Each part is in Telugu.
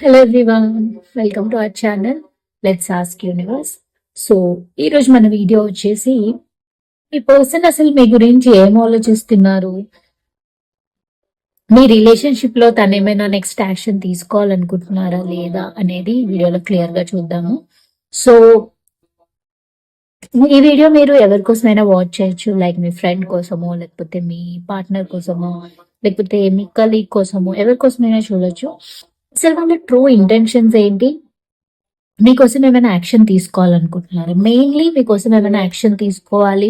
Hello everyone welcome to our channel let's ask universe so ఈరోజు మన వీడియో వచ్చేసి ఈ పర్సన్ అసలు మీ గురించి ఏం ఆలోచిస్తున్నారు? మీ రిలేషన్షిప్లో తను ఏమైనా నెక్స్ట్ యాక్షన్ తీసుకోవాలనుకుంటున్నారా లేదా అనేది వీడియోలో క్లియర్గా చూద్దాము. సో ఈ వీడియో మీరు ఎవరి కోసమైనా వాచ్ చేయొచ్చు లైక్ మీ ఫ్రెండ్ కోసమో లేకపోతే మీ పార్ట్నర్ కోసమో లేకపోతే మీ కలీగ్ కోసమో ఎవరి కోసమైనా చూడొచ్చు. అసలు వాళ్ళ ట్రూ ఇంటెన్షన్స్ ఏంటి? మీకోసం ఏమైనా యాక్షన్ తీసుకోవాలనుకుంటున్నారు? మెయిన్లీ మీకోసం ఏమైనా యాక్షన్ తీసుకోవాలి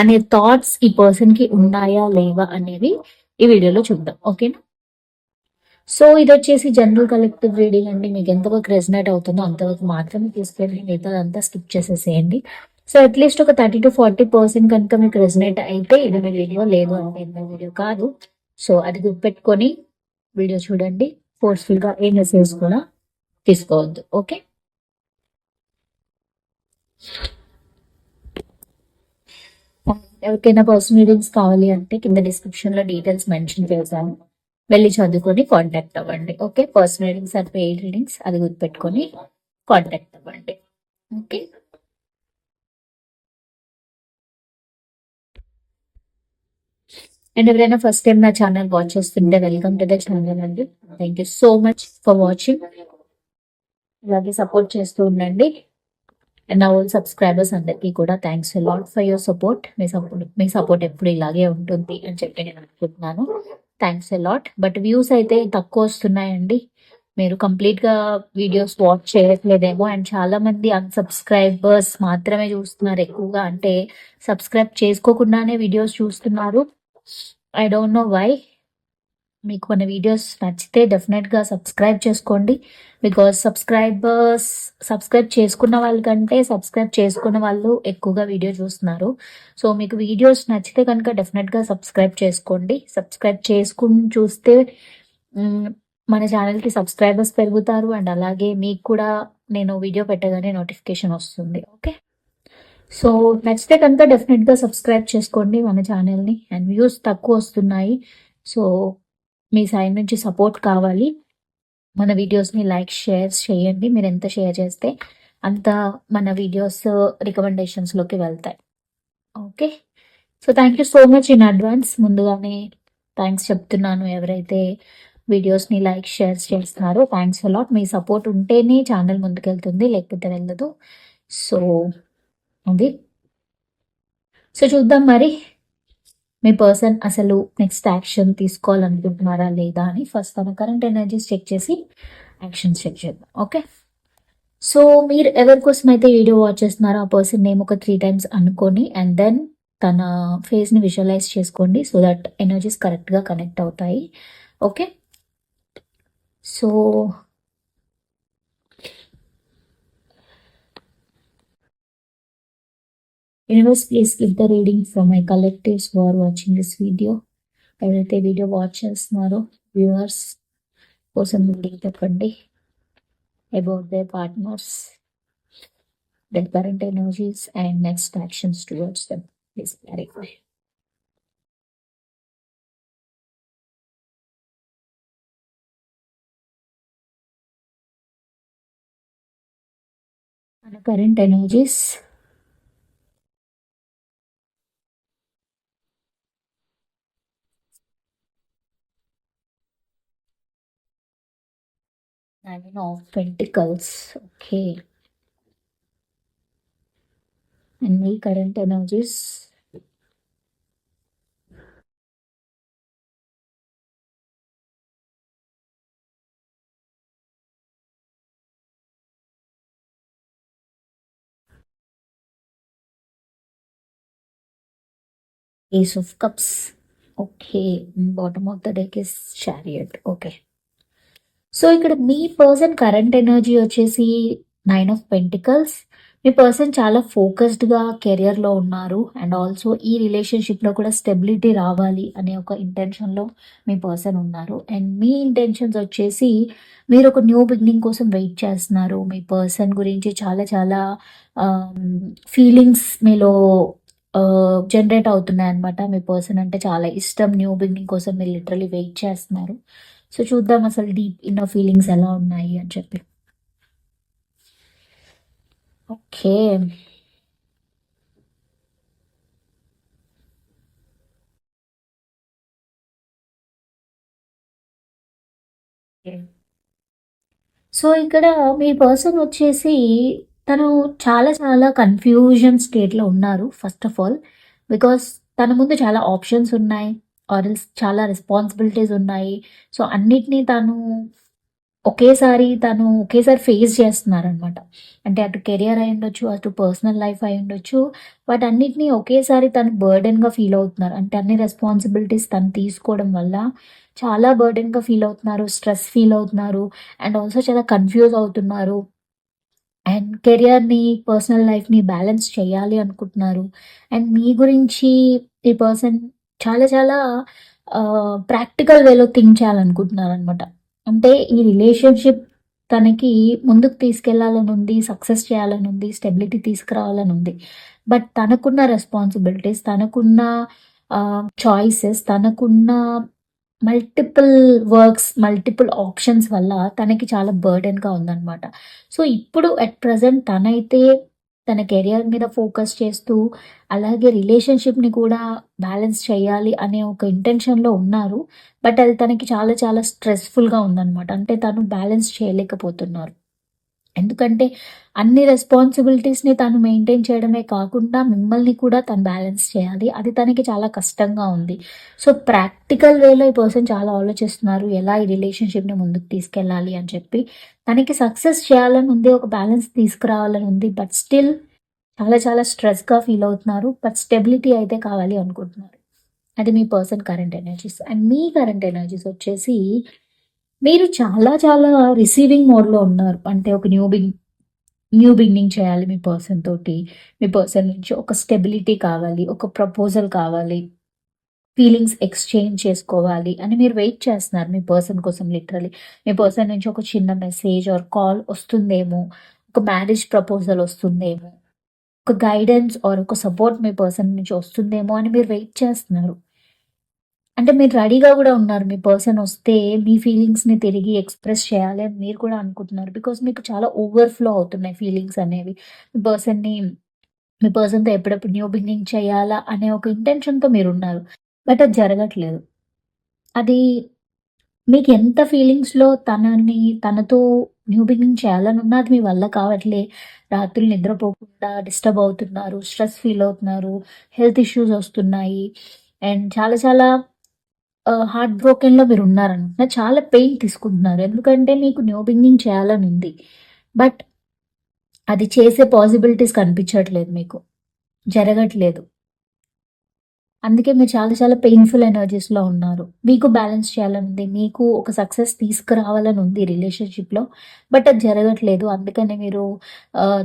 అనే థాట్స్ ఈ పర్సన్కి ఉన్నాయా లేవా అనేవి ఈ వీడియోలో చూద్దాం. ఓకేనా సో ఇది వచ్చేసి జనరల్ కలెక్టివ్ రీడింగ్ అండి. మీకు ఎంతవరకు రెజనేట్ అవుతుందో అంతవరకు మాత్రమే తీసుకెళ్ళి మిగతా అంతా స్కిప్ చేసేసేయండి. సో అట్లీస్ట్ ఒక థర్టీ టు ఫార్టీ పర్సెంట్ కనుక మీకు రెజనేట్ అయితే ఇది మీ వీడియో లేదు అంటే ఇది వీడియో కాదు. సో అది గుర్తుపెట్టుకొని వీడియో చూడండి. ఫోర్స్ఫుల్గా ఏ మెసేజ్ కూడా తీసుకోవద్దు. ఓకే? ఎవరికైనా పర్సనల్ రీడింగ్స్ కావాలి అంటే కింద డిస్క్రిప్షన్లో డీటెయిల్స్ మెన్షన్ చేశాను వెళ్ళి చదువుకొని కాంటాక్ట్ అవ్వండి. Okay? Personal readings and paid readings అది గుర్తుపెట్టుకొని కాంటాక్ట్ అవ్వండి. ఓకే? అండ్ ఎవరైనా ఫస్ట్ టైం నా ఛానల్ వాచ్ చేస్తుంటే వెల్కమ్ టు ద ఛానల్ అండి thank you so much for watching ఇలాగే సపోర్ట్ చేస్తూ ఉండండి. అండ్ నా ఓల్డ్ సబ్స్క్రైబర్స్ అందరికీ కూడా thanks lot for your support me support మీ సపోర్ట్ ఎప్పుడు ఇలాగే ఉంటుంది అని చెప్పి నేను అనుకుంటున్నాను. థ్యాంక్స్ లాట్ బట్ వ్యూస్ అయితే తక్కువ వస్తున్నాయండి. మీరు కంప్లీట్గా వీడియోస్ వాచ్ చేయట్లేదేమో అండ్ చాలామంది అన్సబ్స్క్రైబర్స్ మాత్రమే చూస్తున్నారు ఎక్కువగా. అంటే సబ్స్క్రైబ్ చేసుకోకుండానే వీడియోస్ చూస్తున్నారు. ఐ డోంట్ నో వై మీకు మన వీడియోస్ నచ్చితే డెఫినెట్గా సబ్స్క్రైబ్ చేసుకోండి. బికాస్ సబ్స్క్రైబర్స్ సబ్స్క్రైబ్ చేసుకున్న వాళ్ళకంటే సబ్స్క్రైబ్ చేసుకున్న వాళ్ళు ఎక్కువగా వీడియో చూస్తున్నారు. సో మీకు వీడియోస్ నచ్చితే కనుక డెఫినెట్గా సబ్స్క్రైబ్ చేసుకోండి. సబ్స్క్రైబ్ చేసుకుని చూస్తే మన ఛానల్కి సబ్స్క్రైబర్స్ పెరుగుతారు. అండ్ అలాగే మీకు కూడా నేను వీడియో పెట్టగానే నోటిఫికేషన్ వస్తుంది. ఓకే సో నచ్చితే కనుక డెఫినెట్గా సబ్స్క్రైబ్ చేసుకోండి మన ఛానల్ని అండ్ వ్యూస్ తక్కువ వస్తున్నాయి. సో మీ సైడ్ నుంచి సపోర్ట్ కావాలి. మన వీడియోస్ని లైక్ షేర్ చేయండి. మీరు ఎంత షేర్ చేస్తే అంత మన వీడియోస్ రికమెండేషన్స్లోకి వెళ్తాయి. Okay so thank you so much in advance ముందుగానే థ్యాంక్స్ చెప్తున్నాను. ఎవరైతే వీడియోస్ని లైక్ షేర్ చేస్తున్నారో థ్యాంక్స్ అలాట్ మీ సపోర్ట్ ఉంటేనే ఛానల్ ముందుకెళ్తుంది లేకపోతే వెళ్ళదు. సో అది సో చూద్దాం మరి మీ పర్సన్ అసలు నెక్స్ట్ యాక్షన్ తీసుకోవాలనుకుంటున్నారా లేదా అని ఫస్ట్ తన కరెంట్ ఎనర్జీస్ చెక్ చేసి యాక్షన్స్ చెక్ చేద్దాం. ఓకే సో మీరు ఎవరి కోసం అయితే వీడియో వాచ్ చేస్తున్నారో ఆ పర్సన్ నేమ్ ఒక త్రీ టైమ్స్ అనుకోని అండ్ దెన్ తన ఫేస్ని విజువలైజ్ చేసుకోండి సో దట్ ఎనర్జీస్ కరెక్ట్గా కనెక్ట్ అవుతాయి. Okay so Universe, please give the reading for my collectives who are watching this video. ఎవరైతే వీడియో వాచ్ చేస్తున్నారో వ్యూవర్స్ కోసం రీడింగ్ చెప్పండి about the partners their current energies and next actions towards them. Please clarify. మన current energies Nine of Pentacles. Okay. And my current energies. Ace of Cups. Okay. Bottom of the deck is Chariot. Okay. So ఇక్కడ మీ పర్సన్ కరెంట్ ఎనర్జీ వచ్చేసి నైన్ ఆఫ్ పెంటికల్స్ మీ పర్సన్ చాలా ఫోకస్డ్గా కెరియర్లో ఉన్నారు అండ్ ఆల్సో ఈ రిలేషన్షిప్లో కూడా స్టెబిలిటీ రావాలి అనే ఒక ఇంటెన్షన్లో మీ పర్సన్ ఉన్నారు. అండ్ మీ ఇంటెన్షన్స్ వచ్చేసి మీరు ఒక న్యూ బిగినింగ్ కోసం వెయిట్ చేస్తున్నారు. మీ పర్సన్ గురించి చాలా చాలా um, ఫీలింగ్స్ మీలో uh, జనరేట్ అవుతున్నాయి అనమాట మీ పర్సన్ అంటే చాలా ఇష్టం న్యూ బిగినింగ్ కోసం మీరు లిటరలీ వెయిట్ చేస్తున్నారు. సో చూద్దాం అసలు డీప్ ఇన్నర్ ఫీలింగ్స్ ఎలా ఉన్నాయి అని చెప్పి. ఓకే. సో ఇక్కడ మీ పర్సన్ వచ్చేసి తను చాలా చాలా కన్ఫ్యూజన్ స్టేట్లో ఉన్నారు ఫస్ట్ ఆఫ్ ఆల్ బికాస్ తన ముందు చాలా ఆప్షన్స్ ఉన్నాయి. ఆర్ చాలా రెస్పాన్సిబిలిటీస్ ఉన్నాయి. సో అన్నిటినీ తను ఒకేసారి తను ఒకేసారి ఫేస్ చేస్తున్నారనమాట అంటే అటు కెరియర్ అయి ఉండొచ్చు అటు పర్సనల్ లైఫ్ అయి ఉండొచ్చు వాటన్నిటిని ఒకేసారి తను బర్డెన్గా ఫీల్ అవుతున్నారు. అంటే అన్ని రెస్పాన్సిబిలిటీస్ తను తీసుకోవడం వల్ల చాలా బర్డెన్గా ఫీల్ అవుతున్నారు స్ట్రెస్ ఫీల్ అవుతున్నారు అండ్ ఆల్సో చాలా కన్ఫ్యూజ్ అవుతున్నారు. అండ్ కెరియర్ని పర్సనల్ లైఫ్ని బ్యాలెన్స్ చేయాలి అనుకుంటున్నారు. అండ్ మీ గురించి ఈ పర్సన్ చాలా చాలా ప్రాక్టికల్ వేలో థింక్ చేయాలనుకుంటున్నారు అనమాట అంటే ఈ రిలేషన్షిప్ తనకి ముందుకు తీసుకెళ్ళాలని ఉంది సక్సెస్ చేయాలని ఉంది స్టెబిలిటీ తీసుకురావాలని ఉంది బట్ తనకున్న రెస్పాన్సిబిలిటీస్ తనకున్న చాయిసెస్ తనకున్న మల్టిపుల్ వర్క్స్ మల్టిపుల్ ఆప్షన్స్ వల్ల తనకి చాలా బర్డెన్గా ఉందన్నమాట. సో ఇప్పుడు అట్ ప్రజెంట్ తనైతే తన కెరియర్ మీద ఫోకస్ చేస్తూ అలాగే రిలేషన్షిప్ని కూడా బ్యాలెన్స్ చేయాలి అనే ఒక ఇంటెన్షన్లో ఉన్నారు. బట్ అది తనకి చాలా చాలా స్ట్రెస్ఫుల్గా ఉందన్నమాట. అంటే తను బ్యాలెన్స్ చేయలేకపోతున్నారు. ఎందుకంటే అన్ని రెస్పాన్సిబిలిటీస్ని తను మెయింటైన్ చేయడమే కాకుండా మిమ్మల్ని కూడా తను బ్యాలెన్స్ చేయాలి. అది తనకి చాలా కష్టంగా ఉంది. సో ప్రాక్టికల్ వేలో ఈ పర్సన్ చాలా ఆలోచిస్తున్నారు. ఎలా ఈ రిలేషన్షిప్ని ముందుకు తీసుకెళ్ళాలి అని చెప్పి. తనకి సక్సెస్ చేయాలని ఉంది ఒక బ్యాలెన్స్ తీసుకురావాలని ఉంది బట్ స్టిల్ చాలా చాలా స్ట్రెస్గా ఫీల్ అవుతున్నారు. బట్ స్టెబిలిటీ అయితే కావాలి అనుకుంటున్నారు. అది మీ పర్సన్ కరెంట్ ఎనర్జీస్ అండ్ మీ కరెంట్ ఎనర్జీస్ వచ్చేసి మీరు చాలా చాలా రిసీవింగ్ మోడ్లో ఉన్నారు. అంటే ఒక న్యూ బిగ్ న్యూ బిగినింగ్ చేయాలి మీ పర్సన్ తోటి. మీ పర్సన్ నుంచి ఒక స్టెబిలిటీ కావాలి ఒక ప్రపోజల్ కావాలి ఫీలింగ్స్ ఎక్స్చేంజ్ చేసుకోవాలి అని మీరు వెయిట్ చేస్తున్నారు మీ పర్సన్ కోసం లిటరలీ. మీ పర్సన్ నుంచి ఒక చిన్న మెసేజ్ ఆర్ కాల్ వస్తుందేమో ఒక మ్యారేజ్ ప్రపోజల్ వస్తుందేమో ఒక గైడెన్స్ ఆర్ ఒక సపోర్ట్ మీ పర్సన్ నుంచి వస్తుందేమో అని మీరు వెయిట్ చేస్తున్నారు. అంటే మీరు రెడీగా కూడా ఉన్నారు మీ పర్సన్ వస్తే మీ ఫీలింగ్స్ని తిరిగి ఎక్స్ప్రెస్ చేయాలి అని మీరు కూడా అనుకుంటున్నారు. బికాస్ మీకు చాలా ఓవర్ఫ్లో అవుతున్నాయి ఫీలింగ్స్ అనేవి. మీ పర్సన్ని మీ పర్సన్తో ఎప్పుడెప్పుడు న్యూ బిగినింగ్ చేయాలా అనే ఒక ఇంటెన్షన్తో మీరు ఉన్నారు. బట్ అది జరగట్లేదు. అది మీకు ఎంత ఫీలింగ్స్లో తనని తనతో న్యూ బిగినింగ్ చేయాలని ఉన్నా అది మీ వల్ల కావట్లే. రాత్రులు నిద్రపోకుండా డిస్టర్బ్ అవుతున్నారు స్ట్రెస్ ఫీల్ అవుతున్నారు హెల్త్ ఇష్యూస్ వస్తున్నాయి. అండ్ చాలా చాలా హార్ట్ బ్రోకెన్‌లో మీరు ఉన్నారనుకుంటున్నా చాలా పెయిన్ తీసుకుంటున్నారు. ఎందుకంటే మీకు న్యూ బిగినింగ్ చేయాలని ఉంది. బట్ అది చేసే పాసిబిలిటీస్ కనిపించట్లేదు మీకు. జరగట్లేదు. అందుకే మీరు చాలా చాలా పెయిన్‌ఫుల్ ఎనర్జీస్‌లో ఉన్నారు. మీకు బ్యాలెన్స్ చేయాలని ఉంది. మీకు ఒక సక్సెస్ తీసుకురావాలని ఉంది రిలేషన్‌షిప్‌లో. బట్ అది జరగట్లేదు. అందుకని మీరు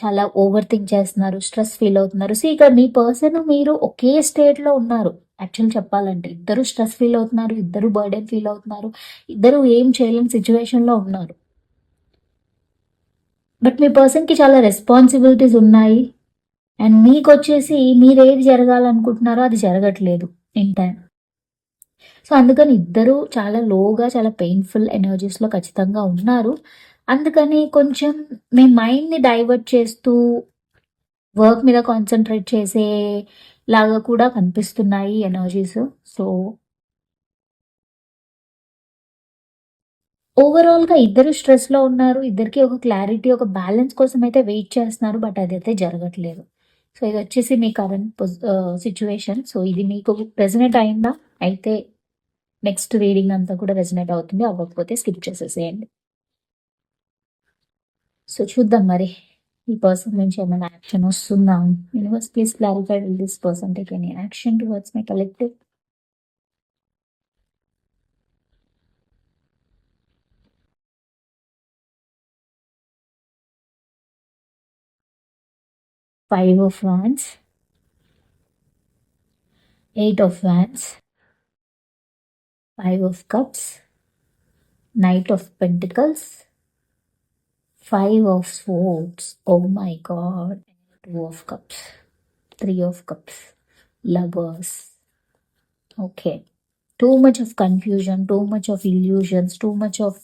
చాలా ఓవర్ థింక్ చేస్తున్నారు. స్ట్రెస్ ఫీల్ అవుతున్నారు. సో, ఇక్కడ మీ పర్సన్ మీరు ఒకే స్టేట్‌లో ఉన్నారు. యాక్చువల్ చెప్పాలంటే ఇద్దరు స్ట్రెస్ ఫీల్ అవుతున్నారు ఇద్దరు బర్డెన్ ఫీల్ అవుతున్నారు ఇద్దరు ఏం చేయలేని సిచ్యువేషన్లో ఉన్నారు. బట్ మీ పర్సన్కి చాలా రెస్పాన్సిబిలిటీస్ ఉన్నాయి. అండ్ మీకు వచ్చేసి మీరు ఏది జరగాలనుకుంటున్నారో అది జరగట్లేదు ఇన్ టైం సో అందుకని ఇద్దరు చాలా లోగా చాలా పెయిన్ఫుల్ ఎనర్జీస్లో ఖచ్చితంగా ఉన్నారు. అందుకని కొంచెం మీ మైండ్ని డైవర్ట్ చేస్తూ వర్క్ మీద కాన్సన్ట్రేట్ చేసే లాగా కూడా కనిపిస్తున్నాయి ఎనర్జీస్. సో ఓవరాల్గా ఇద్దరు స్ట్రెస్లో ఉన్నారు. ఇద్దరికి ఒక క్లారిటీ ఒక బ్యాలెన్స్ కోసం అయితే వెయిట్ చేస్తున్నారు బట్ అది అయితే జరగట్లేదు. సో ఇది వచ్చేసి మీ కరెంట్ సిచ్యువేషన్. సో ఇది మీకు రెజనేట్ అయిందా? అయితే నెక్స్ట్ రీడింగ్ అంతా కూడా రెజనేట్ అవుతుంది. అవ్వకపోతే స్కిప్ చేసేసేయండి. సో చూద్దాం మరి. the person mentioned an action or noun. Universe, please clarify will this person take any action towards my collective? Five of Wands, Eight of Wands, Five of Cups, Knight of Pentacles, five of Swords. Oh my god two of cups three of cups lovers okay too much of confusion too much of illusions too much of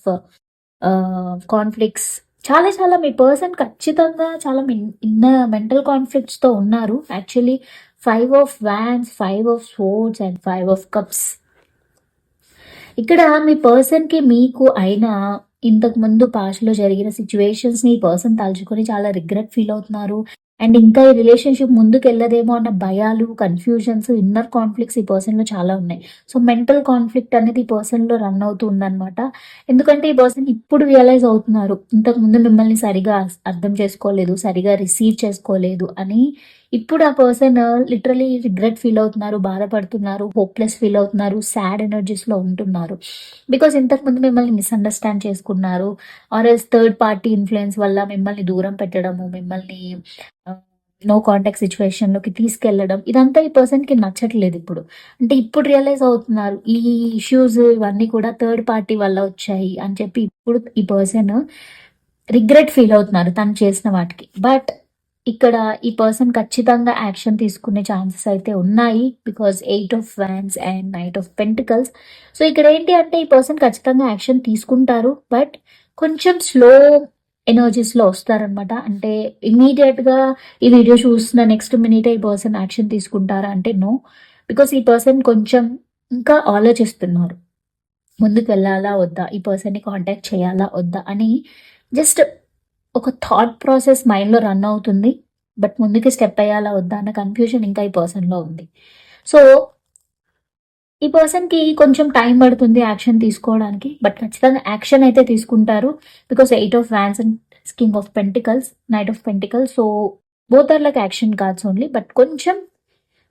conflicts చాలా చాలా మీ పర్సన్ ఖచ్చితంగా చాలా ఇన్న మెంటల్ కాన్ఫ్లిక్ట్స్తో ఉన్నారు. Actually five of wands five of swords and five of cups ఇక్కడ మీ పర్సన్కి మీకు అయిన ఇంతకు ముందు పాస్ట్లో జరిగిన సిచ్యువేషన్స్ని ఈ పర్సన్ తలుచుకొని చాలా రిగ్రెట్ ఫీల్ అవుతున్నారు. అండ్ ఇంకా ఈ రిలేషన్షిప్ ముందుకు వెళ్ళదేమో అన్న భయాలు కన్ఫ్యూజన్స్ ఇన్నర్ కాన్ఫ్లిక్ట్స్ ఈ పర్సన్లో చాలా ఉన్నాయి. సో మెంటల్ కాన్ఫ్లిక్ట్ అనేది ఈ పర్సన్లో రన్ అవుతూ ఉందన్నమాట. ఎందుకంటే ఈ పర్సన్ ఇప్పుడు రియలైజ్ అవుతున్నారు ఇంతకు ముందు మిమ్మల్ని సరిగా అర్థం చేసుకోలేదు సరిగా రిసీవ్ చేసుకోలేదు అని ఇప్పుడు ఆ పర్సన్ లిటరలీ రిగ్రెట్ ఫీల్ అవుతున్నారు బాధపడుతున్నారు హోప్లెస్ ఫీల్ అవుతున్నారు సాడ్ ఎనర్జీస్లో ఉంటున్నారు. బికాస్ ఇంతకుముందు మిమ్మల్ని మిస్అండర్స్టాండ్ చేసుకున్నారు or yes third party influence వల్ల మిమ్మల్ని దూరం పెట్టడము మిమ్మల్ని నో కాంటాక్ట్ సిచ్యువేషన్లోకి తీసుకెళ్ళడం ఇదంతా ఈ పర్సన్కి నచ్చట్లేదు ఇప్పుడు. అంటే ఇప్పుడు రియలైజ్ అవుతున్నారు ఈ ఇష్యూస్ ఇవన్నీ కూడా థర్డ్ పార్టీ వల్ల వచ్చాయి అని చెప్పి ఇప్పుడు ఈ పర్సన్ రిగ్రెట్ ఫీల్ అవుతున్నారు తను చేసిన వాటికి. బట్ ఇక్కడ ఈ పర్సన్ ఖచ్చితంగా యాక్షన్ తీసుకునే ఛాన్సెస్ అయితే ఉన్నాయి because eight of wands and knight of pentacles so ఇక్కడ ఏంటి అంటే ఈ పర్సన్ ఖచ్చితంగా యాక్షన్ తీసుకుంటారు బట్ కొంచెం స్లో ఎనర్జీస్లో వస్తారనమాట అంటే ఇమీడియట్గా ఈ వీడియో చూస్తున్న నెక్స్ట్ మినిట్ ఈ పర్సన్ యాక్షన్ తీసుకుంటారా అంటే నో బికాస్ ఈ పర్సన్ కొంచెం ఇంకా ఆలోచిస్తున్నారు. ముందుకు వెళ్ళాలా వద్దా? ఈ పర్సన్ని కాంటాక్ట్ చేయాలా వద్దా? అని జస్ట్ ఒక థాట్ ప్రాసెస్ మైండ్లో రన్ అవుతుంది బట్ ముందుకి స్టెప్ అయ్యాలా వద్దా అన్న కన్ఫ్యూజన్ ఇంకా ఈ పర్సన్లో ఉంది. సో ఈ పర్సన్కి కొంచెం టైం పడుతుంది యాక్షన్ తీసుకోవడానికి బట్ ఖచ్చితంగా యాక్షన్ అయితే తీసుకుంటారు because eight of wands and king of pentacles knight of pentacles so both are like action cards only but కొంచెం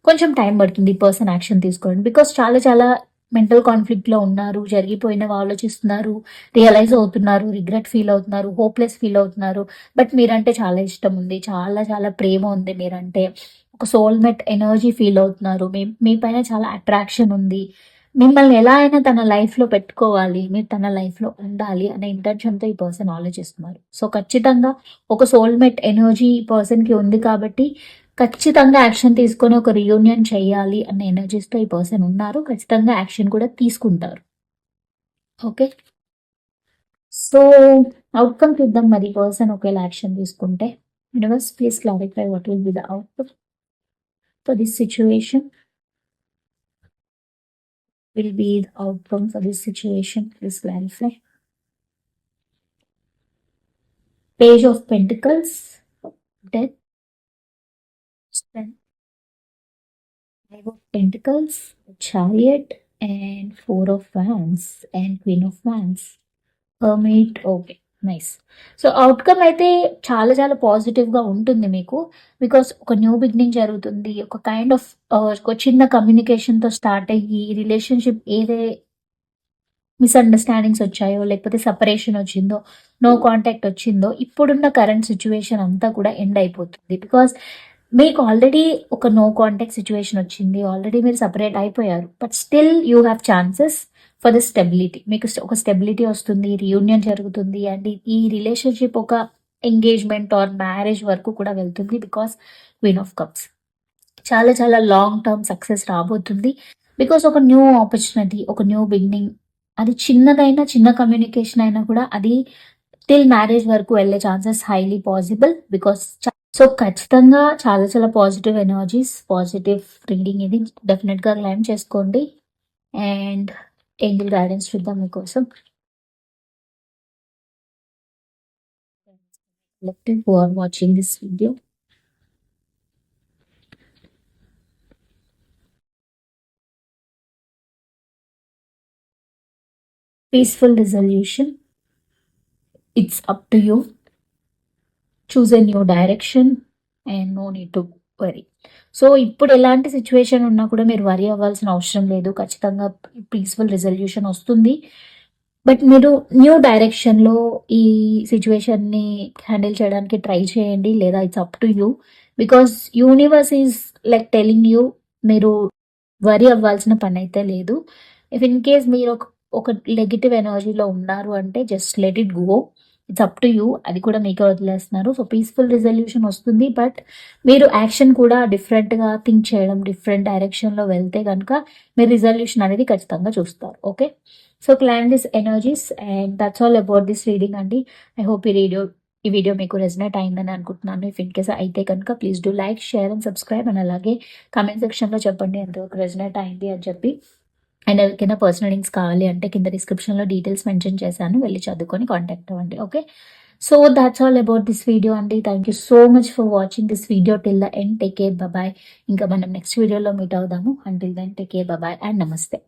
కొంచెం టైం పడుతుంది ఈ పర్సన్ యాక్షన్ తీసుకోవడం బికాస్ చాలా చాలా మెంటల్ కాన్ఫ్లిక్ట్లో ఉన్నారు జరిగిపోయినవి ఆలోచిస్తున్నారు రియలైజ్ అవుతున్నారు రిగ్రెట్ ఫీల్ అవుతున్నారు హోప్లెస్ ఫీల్ అవుతున్నారు. బట్ మీరంటే చాలా ఇష్టం ఉంది చాలా చాలా ప్రేమ ఉంది మీరంటే. ఒక సోల్మేట్ ఎనర్జీ ఫీల్ అవుతున్నారు మీ మీ పైన చాలా అట్రాక్షన్ ఉంది. మిమ్మల్ని ఎలా అయినా తన లైఫ్లో పెట్టుకోవాలి మీరు తన లైఫ్లో ఉండాలి అనే ఇంటెన్షన్తో ఈ పర్సన్ ఆలోచిస్తున్నారు. సో ఖచ్చితంగా ఒక సోల్మేట్ ఎనర్జీ ఈ పర్సన్కి ఉంది కాబట్టి ఖచ్చితంగా యాక్షన్ తీసుకొని ఒక రియూనియన్ చేయాలి అన్న ఎనర్జీస్తో ఈ పర్సన్ ఉన్నారు. ఖచ్చితంగా యాక్షన్ కూడా తీసుకుంటారు. ఓకే? సో అవుట్కమ్ చూద్దాం మరి పర్సన్ ఒకవేళ యాక్షన్ తీసుకుంటే. Universe please clarify what will be the outcome for this situation will be the outcome for this situation please clarify. Page of pentacles death. Five of pentacles chariot and four of wands and queen of wands. Hermit okay nice so outcome అయితే చాలా చాలా పాజిటివ్గా ఉంటుంది మీకు. బికాస్ ఒక న్యూ బిగినింగ్ జరుగుతుంది ఒక కైండ్ ఆఫ్ ఒక చిన్న కమ్యూనికేషన్తో స్టార్ట్ అయ్యి రిలేషన్షిప్ ఏదే మిస్అండర్స్టాండింగ్స్ వచ్చాయో లేకపోతే సపరేషన్ వచ్చిందో నో కాంటాక్ట్ వచ్చిందో ఇప్పుడున్న కరెంట్ సిచ్యువేషన్ అంతా కూడా ఎండ్ అయిపోతుంది. బికాస్ మీకు ఆల్రెడీ ఒక నో కాంటాక్ట్ సిచ్యువేషన్ వచ్చింది. ఆల్రెడీ మీరు సపరేట్ అయిపోయారు. But still you have chances for the stability మీకు ఒక స్టెబిలిటీ వస్తుంది రియూనియన్ జరుగుతుంది అండ్ ఈ రిలేషన్షిప్ ఒక ఎంగేజ్మెంట్ ఆర్ మ్యారేజ్ వరకు కూడా వెళ్తుంది బికాస్ క్వీన్ ఆఫ్ కప్స్ చాలా చాలా లాంగ్ టర్మ్ సక్సెస్ రాబోతుంది. బికాస్ ఒక న్యూ ఆపర్చునిటీ ఒక న్యూ బిగినింగ్ అది చిన్నదైనా చిన్న కమ్యూనికేషన్ అయినా కూడా అది టిల్ మ్యారేజ్ వరకు వెళ్ళే chances highly possible because so ఖచ్చితంగా చాలా చాలా పాజిటివ్ ఎనర్జీస్ పాజిటివ్ రీడింగ్ ఇది. డెఫినెట్గా క్లైమ్ చేసుకోండి. అండ్ ఏంజిల్ గైడెన్స్ చూద్దాం మీకోసం. Watching this video peaceful resolution it's up to you choose a new direction and no need to worry so ఇప్పుడు ఎలాంటి సిచ్యువేషన్ ఉన్నా కూడా మీరు వరీ అవ్వాల్సిన అవసరం లేదు. ఖచ్చితంగా పీస్ఫుల్ రిజల్యూషన్ వస్తుంది. బట్ మీరు న్యూ డైరెక్షన్లో ఈ సిచ్యువేషన్ని హ్యాండిల్ చేయడానికి ట్రై చేయండి. లేదా it's up to you because universe is like telling you మీరు వరీ అవ్వాల్సిన పని అయితే లేదు. ఇఫ్ ఇన్ కేస్ మీరు ఒక నెగిటివ్ ఎనర్జీలో ఉన్నారు అంటే just let it go it's up to you అది కూడా మీకే వదిలేస్తున్నారు. సో పీస్ఫుల్ రిజల్యూషన్ వస్తుంది బట్ మీరు యాక్షన్ కూడా డిఫరెంట్గా థింక్ చేయడం డిఫరెంట్ డైరెక్షన్లో వెళ్తే కనుక మీరు రిజల్యూషన్ అనేది ఖచ్చితంగా చూస్తారు. Okay so clan this energies and that's all about this reading అండి. ఐ హోప్ ఈ రీడియో ఈ వీడియో మీకు రెజనేట్ అయిందని అనుకుంటున్నాను. ఇఫ్ ఇన్ కేస్ అయితే కనుక please do like share and subscribe and అలాగే కమెంట్ సెక్షన్లో చెప్పండి ఎంతవరకు రెజనేట్ అయింది అని చెప్పి. అండ్ ఎవరికైనా పర్సనల్ లింక్స్ కావాలి అంటే కింద డిస్క్రిప్షన్లో డీటెయిల్స్ మెన్షన్ చేశాను. వెళ్ళి చదువుకొని కాంటాక్ట్ అవ్వండి. Okay so that's all about this video అండి thank you so much for watching this video till the end take care bye ఇంకా మనం నెక్స్ట్ వీడియోలో మీట్ అవుదాము. Until then take care bye and నమస్తే